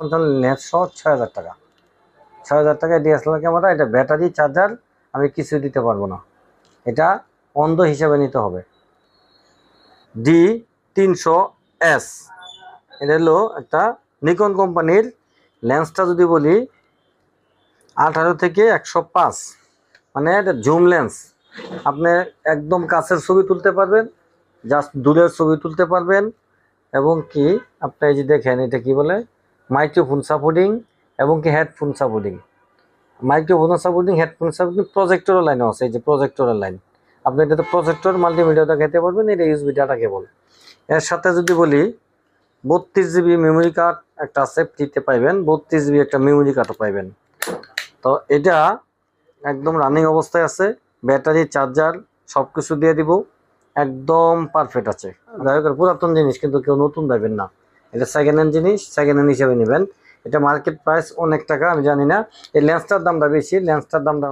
পঞ্চান্ন লেন্স সহ ছয় হাজার টাকা। ছয় হাজার টাকায় ডিএসএলআর ক্যামেরা এটা ব্যাটারি, চার্জার, আমি কিছু দিতে পারব না। এটা অন্ধ হিসাবে নিতে হবে। ডি তিনশো এস। এটা হলো একটা নিকন কোম্পানির লেন্সটা যদি বলি, আঠারো থেকে একশো পাঁচ। মানে এটা জুম লেন্স। আপনি একদম কাছের ছবি তুলতে পারবেন, জাস্ট দূরের ছবি তুলতে পারবেন। এবং কি আপনি এই যে দেখেন, এটা কি বলে? মাইক্রোফোন সাপোর্টিং এবং কি headphone supporting. Microphone supporting, headphone supporting প্রজেক্টরের লাইনও আছে, এই যে প্রজেক্টরের লাইন আপনি এটাতে প্রজেক্টর মাল্টিমিডিয়াটা খেতে পারবেন, এটা ইউএসবি ডাটা কেবল এর সাথে যদি বলি, বত্রিশ জিবি মেমোরি কার্ড একটা ফ্রিতে পাইবেন, বত্রিশ জিবি একটা মেমোরি কার্ডও পাইবেন। তো এটা একদম রানিং অবস্থায় আছে, ব্যাটারি চার্জার সব কিছু দিয়ে দিব, একদম পারফেক্ট আছে। যাই হোক পুরাতন জিনিস, কিন্তু কেউ নতুন দেবেন না। এটা সেকেন্ড হ্যান্ড জিনিস সেকেন্ড হ্যান্ড হিসেবে নেবেন। এটা মার্কেট প্রাইস অনেক টাকা, আমি জানি না। এই লেন্সটার দামটা বেশি লেন্সটার দামটা